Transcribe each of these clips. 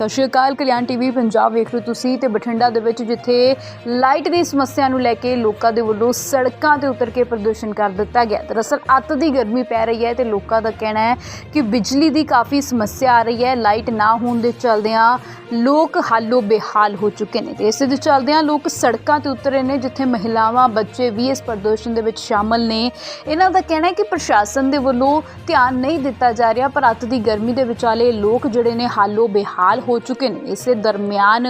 ਸਤਿ ਸ਼੍ਰੀ ਅਕਾਲ, ਕਲਿਆਣ ਟੀਵੀ ਪੰਜਾਬ ਵੇਖ ਰਹੇ ਹੋ ਤੁਸੀਂ ਤੇ ਬਠਿੰਡਾ ਦੇ ਵਿੱਚ ਜਿੱਥੇ ਲਾਈਟ ਦੀ ਸਮੱਸਿਆ ਨੂੰ ਲੈ ਕੇ ਲੋਕਾਂ ਦੇ ਵੱਲੋਂ ਸੜਕਾਂ ਤੇ ਉਤਰ ਕੇ ਪ੍ਰਦਰਸ਼ਨ ਕਰ ਦਿੱਤਾ ਗਿਆ। ਦਰਅਸਲ ਅੱਤ ਦੀ ਗਰਮੀ ਪੈ ਰਹੀ ਹੈ ਤੇ ਲੋਕਾਂ ਦਾ ਕਹਿਣਾ ਹੈ ਕਿ ਬਿਜਲੀ ਦੀ ਕਾਫੀ ਸਮੱਸਿਆ ਆ ਰਹੀ ਹੈ। ਲਾਈਟ ਨਾ ਹੋਣ ਦੇ ਚਲਦਿਆਂ ਲੋਕ ਹਾਲੋ ਬੇਹਾਲ ਹੋ ਚੁੱਕੇ ਨੇ ਤੇ ਇਸੇ ਦੇ ਚਲਦਿਆਂ ਲੋਕ ਸੜਕਾਂ ਤੇ ਉਤਰੇ ਨੇ, ਜਿੱਥੇ ਮਹਿਲਾਵਾਂ, ਬੱਚੇ ਵੀ ਇਸ ਪ੍ਰਦਰਸ਼ਨ ਦੇ ਵਿੱਚ ਸ਼ਾਮਲ ਨੇ। ਇਹਨਾਂ ਦਾ ਕਹਿਣਾ ਹੈ ਕਿ ਪ੍ਰਸ਼ਾਸਨ ਦੇ ਵੱਲੋਂ ਧਿਆਨ ਨਹੀਂ ਦਿੱਤਾ ਜਾ ਰਿਹਾ, ਪਰ ਅੱਤ ਦੀ ਗਰਮੀ ਦੇ ਵਿਚਾਲੇ ਲੋਕ ਜਿਹੜੇ ਨੇ ਹਾਲੋ ਬੇਹਾਲ ਹੋ ਚੁੱਕੇ ਨੇ। ਇਸੇ ਦਰਮਿਆਨ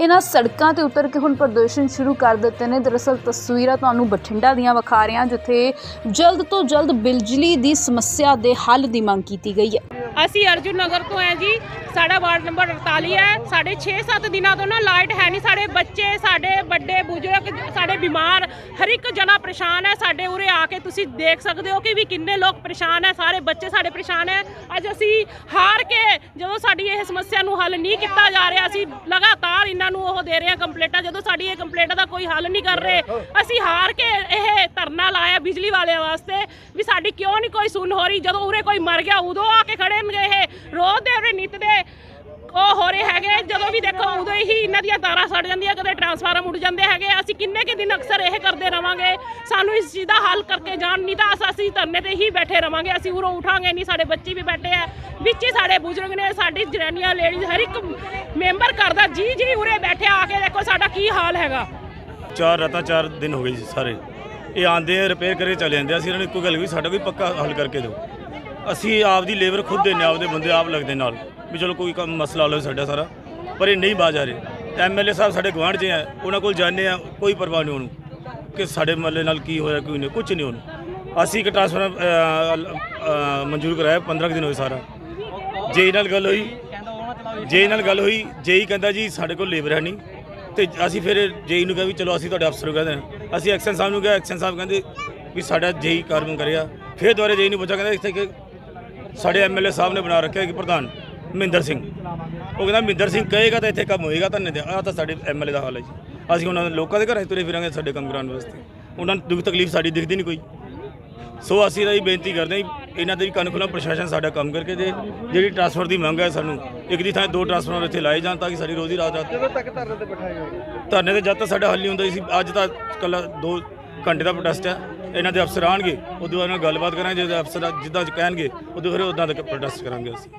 ਇਹਨਾਂ ਸੜਕਾਂ ਤੇ ਉਤਰ ਕੇ ਹੁਣ ਪ੍ਰਦਰਸ਼ਨ ਸ਼ੁਰੂ ਕਰ ਦਿੱਤੇ ਨੇ। ਦਰਅਸਲ ਤਸਵੀਰਾਂ ਤੁਹਾਨੂੰ ਬਠਿੰਡਾ ਦੀਆਂ ਵਿਖਾ ਰਹੇ ਹਾਂ ਜਿੱਥੇ ਜਲਦ ਤੋਂ ਜਲਦ ਬਿਜਲੀ ਦੀ ਸਮੱਸਿਆ ਦੇ ਹੱਲ ਦੀ ਮੰਗ ਕੀਤੀ ਗਈ ਹੈ। ਅਸੀਂ ਅਰਜੁਨ ਨਗਰ ਤੋਂ ਹੈ ਜੀ, ਸਾਡਾ ਵਾਰਡ ਨੰਬਰ 48 ਹੈ। ਸਾਡੇ 6-7 ਦਿਨਾਂ ਤੋਂ ਨਾ ਲਾਈਟ ਹੈ ਨਹੀਂ। ਸਾਡੇ ਬੱਚੇ, ਸਾਡੇ ਵੱਡੇ ਬਜ਼ੁਰਗ, ਸਾਡੇ ਬਿਮਾਰ, ਹਰ ਇੱਕ ਜਣਾ ਪਰੇਸ਼ਾਨ ਹੈ। ਸਾਡੇ ਉਰੇ ਆ ਕੇ ਤੁਸੀਂ ਦੇਖ ਸਕਦੇ ਹੋ ਕਿ ਵੀ ਕਿੰਨੇ ਲੋਕ ਪਰੇਸ਼ਾਨ ਹੈ। ਸਾਰੇ ਬੱਚੇ ਸਾਡੇ ਪਰੇਸ਼ਾਨ ਹੈ। ਅੱਜ ਅਸੀਂ ਹਾਰ ਕੇ ਜਦੋਂ ਸਾਡੀ ਇਹ ਸਮੱਸਿਆ ਨੂੰ ਹੱਲ ਨਹੀਂ ਕੀਤਾ ਜਾ ਰਿਹਾ, ਅਸੀਂ ਲਗਾਤਾਰ ਇਹਨਾਂ ਨੂੰ ਉਹ ਦੇ ਰਹੇ ਹਾਂ ਕੰਪਲੇਂਟਾਂ। ਜਦੋਂ ਸਾਡੀ ਇਹ ਕੰਪਲੇਂਟਾਂ ਦਾ ਕੋਈ ਹੱਲ ਨਹੀਂ ਕਰ ਰਹੇ, ਅਸੀਂ ਹਾਰ ਕੇ ਧਰਨਾ ਲਾਇਆ ਬਿਜਲੀ ਵਾਲਿਆਂ ਵਾਸਤੇ ਵੀ ਸਾਡੀ ਕਿਉਂ ਨਹੀਂ ਕੋਈ ਸੁਣ ਹੋ ਰਹੀ? ਜਦੋਂ ਉਰੇ ਕੋਈ ਮਰ ਗਿਆ, ਉਦੋਂ ਆ ਕੇ ਖੜੇ ਨੇ ਇਹ ਰੋਜ਼ ਦੇ, ਉਰੇ ਨਿੱਤ ਦੇ ਉਹ ਹੋ ਰਹੇ ਹੈਗੇ। ਜਦੋਂ ਵੀ ਦੇਖੋ, ਉਦੋਂ ਹੀ ਇਹਨਾਂ ਦੀਆਂ ਤਾਰਾਂ ਸੜ ਜਾਂਦੀਆਂ, ਕਦੇ ਟਰਾਂਸਫਾਰਮ ਉੱਡ ਜਾਂਦੇ ਹੈਗੇ। ਅਸੀਂ ਕਿੰਨੇ ਕਿ ਦਿਨ ਅਕਸਰ ਇਹ ਕਰਦੇ ਰਵਾਂਗੇ। ਸਾਨੂੰ ਇਸ ਚੀਜ਼ ਦਾ ਹੱਲ ਕਰਕੇ ਜਾਣ ਨਹੀਂ ਤਾਂ ਅਸੀਂ ਧਰਨੇ ਤੇ ਹੀ ਬੈਠੇ ਰਵਾਂਗੇ। ਅਸੀਂ ਉਰੋਂ ਉਠਾਂਗੇ ਨਹੀਂ ਸਾਡੇ ਬੱਚੇ ਵੀ ਬੈਠੇ ਆ। ਵਿੱਚ ਹੀ ਸਾਡੇ ਬਜ਼ੁਰਗ ਨੇ, ਸਾਡੀ ਜਨਾਨੀਆਂ, ਲੇਡੀਜ਼, ਹਰ ਇੱਕ ਮੈਂਬਰ ਕਰਦਾ ਜੀ ਜੀ ਉਰੇ ਬੈਠੇ ਆ ਕੇ ਦੇਖੋ ਸਾਡਾ ਕੀ ਹਾਲ ਹੈਗਾ। ਚਾਰ ਰਾਤਾਂ ਚਾਰ ਦਿਨ ਹੋ ਗਏ ਜੀ ਸਾਰੇ। ਇਹ ਆਂਦੇ ਆ ਰਿਪੇਅਰ ਕਰਕੇ ਚਲੇ ਜਾਂਦੇ ਅਸੀਂ ਇਹਨਾਂ ਨੂੰ ਇੱਕੋ ਗੱਲ ਵੀ ਸਾਡਾ ਕੋਈ ਪੱਕਾ ਹੱਲ ਕਰਕੇ ਦਿਓ। ਅਸੀਂ ਆਪ ਦੀ ਲੇਬਰ ਖੁਦ ਦੇਨੇ ਆਪਦੇ ਬੰਦੇ ਆਪ ਲੱਗਦੇ ਨਾਲ, ਵੀ ਚਲੋ ਕੋਈ ਕੰਮ ਮਸਲਾ ਹੱਲ ਹੋਵੇ ਸਾਡਾ ਸਾਰਾ। ਪਰ ਇਹ ਨਹੀਂ ਬਾਜ ਆ ਰਹੇ। ਐਮਐਲਏ ਸਾਹਿਬ ਸਾਡੇ ਗਵਾਂਢ 'ਚ ਆ, ਉਹਨਾਂ ਕੋਲ ਜਾਂਦੇ ਆ, ਕੋਈ ਪਰਵਾਹ ਨਹੀਂ ਉਹਨੂੰ, ਕਿ ਸਾਡੇ ਮਹੱਲੇ ਨਾਲ ਕੀ ਹੋਇਆ ਕੋਈ ਨਹੀਂ ਕੁਝ ਨਹੀਂ ਉਹਨੂੰ। ਅਸੀਂ ਇੱਕ ਟ੍ਰਾਂਸਫਰ ਮਨਜ਼ੂਰ ਕਰਾਇਆ 15 ਕੁ ਦਿਨ ਹੋਏ ਸਾਰਾ। ਜੇ ਨਾਲ ਗੱਲ ਹੋਈ, ਜੇ ਨਾਲ ਗੱਲ ਹੋਈ ਜੇਈ ਕਹਿੰਦਾ ਜੀ ਸਾਡੇ ਕੋਲ ਲੇਬਰ ਹੈ ਨਹੀਂ ਤੇ ਅਸੀਂ ਫਿਰ ਜੇਈ ਨੂੰ ਕਿਹਾ ਵੀ ਚਲੋ ਅਸੀਂ ਤੁਹਾਡੇ ਅਫਸਰ ਨੂੰ ਕਹਿੰਦੇ ਹਾਂ। ਅਸੀਂ ਐਕਸ਼ਨ ਸਾਹਿਬ ਨੂੰ ਕਿਹਾ, ਐਕਸ਼ਨ ਸਾਹਿਬ ਕਹਿੰਦੇ ਵੀ ਸਾਡਾ ਜੇਈ ਕਾਰਜ ਕਰਿਆ। ਫਿਰ ਦੁਬਾਰਾ ਜੇਈ ਨੂੰ ਪੁੱਛਿਆ, ਕਹਿੰਦਾ ਇੱਥੇ ਕਿ ਸਾਡੇ ਐਮਐਲਏ ਸਾਹਿਬ ਨੇ ਬਣਾ ਰੱਖਿਆ ਕਿ ਪ੍ਰਧਾਨ, ਮਹਿੰਦਰ ਸਿੰਘ। ਉਹ ਕਹਿੰਦਾ, ਮਹਿੰਦਰ ਸਿੰਘ ਕਹੇਗਾ ਤਾਂ ਇੱਥੇ ਕੰਮ ਹੋਏਗਾ ਤਾਂ। ਨਹੀਂ ਆ ਤਾਂ ਸਾਡੇ ਐਮਐਲਏ ਦਾ ਹਾਲ ਹੈ ਜੀ। ਅਸੀਂ ਉਹਨਾਂ ਦੇ ਲੋਕਾਂ ਦੇ ਘਰਾਂ 'ਚ ਤੁਰੇ ਫਿਰਾਂਗੇ ਸਾਡੇ ਕੰਮ ਕਰਾਉਣ ਵਾਸਤੇ। ਉਹਨਾਂ ਨੂੰ ਦੁੱਖ ਤਕਲੀਫ ਸਾਡੀ ਦਿਖਦੀ ਨਹੀਂ ਕੋਈ। ਸੋ ਅਸੀਂ ਤਾਂ ਇਹ ਬੇਨਤੀ ਕਰਦੇ ਹਾਂ ਇਹਨਾਂ ਦੇ ਵੀ ਕੰਨ ਖੁੱਲ੍ਹਾ ਪ੍ਰਸ਼ਾਸਨ ਸਾਡਾ ਕੰਮ ਕਰਕੇ ਦੇ ਜਿਹੜੀ ਟਰਾਂਸਫਰ ਦੀ ਮੰਗ ਹੈ ਸਾਨੂੰ ਇੱਕ ਦੀ ਥਾਂ ਦੋ ਟਰਾਂਸਫਰ ਇੱਥੇ ਲਾਏ ਜਾਣ ਤਾਂ ਕਿ ਸਾਡੀ ਰੋਜ਼ੀ ਰਾਤ ਜਦੋਂ ਤੱਕ ਧਰਨੇ ਤੇ ਬਿਠਾਏ ਜਾਓਗੇ ਧਰਨੇ ਤੇ ਜਦ ਤੱਕ ਸਾਡਾ ਹੱਲ ਨਹੀਂ ਹੁੰਦਾ ਸੀ ਅੱਜ ਤਾਂ ਕੱਲਾ 2 ਘੰਟੇ ਦਾ ਪ੍ਰੋਟੈਸਟ ਹੈ ਇਹਨਾਂ ਦੇ ਅਫਸਰ ਆਣਗੇ ਉਦੋਂ ਬਾਅਦ ਨਾਲ ਗੱਲਬਾਤ ਕਰਾਂਗੇ ਜੇ ਅਫਸਰ ਜਿੱਦਾਂ ਕਹਿਣਗੇ ਉਦੋਂ ਫਿਰ ਉਦਾਂ ਦਾ ਪ੍ਰੋਟੈਸਟ ਕਰਾਂਗੇ ਅਸੀਂ।